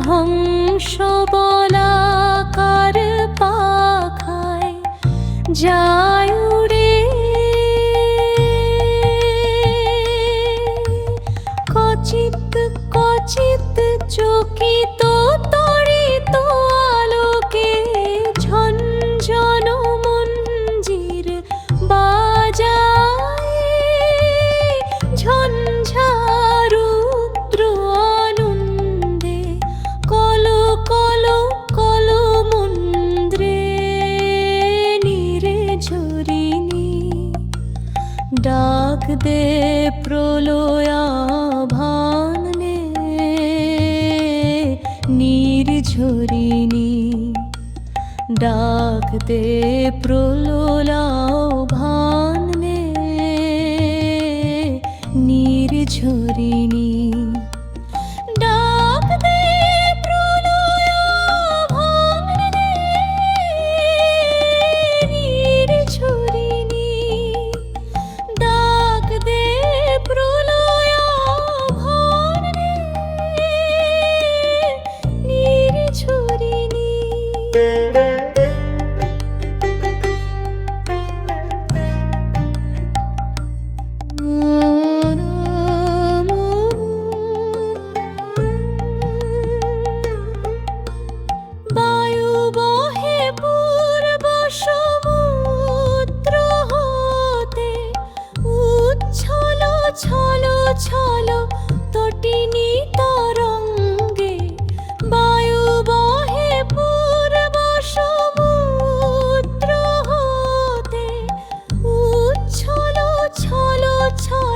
হংস বলাকার পাখায় যায় ডাক দে প্রলয়া নীর নির্ঝরিণী। ডাক দে প্রলোলা নীর নির্ঝরিণী। ছড়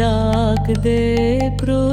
ডাক দে প্রলো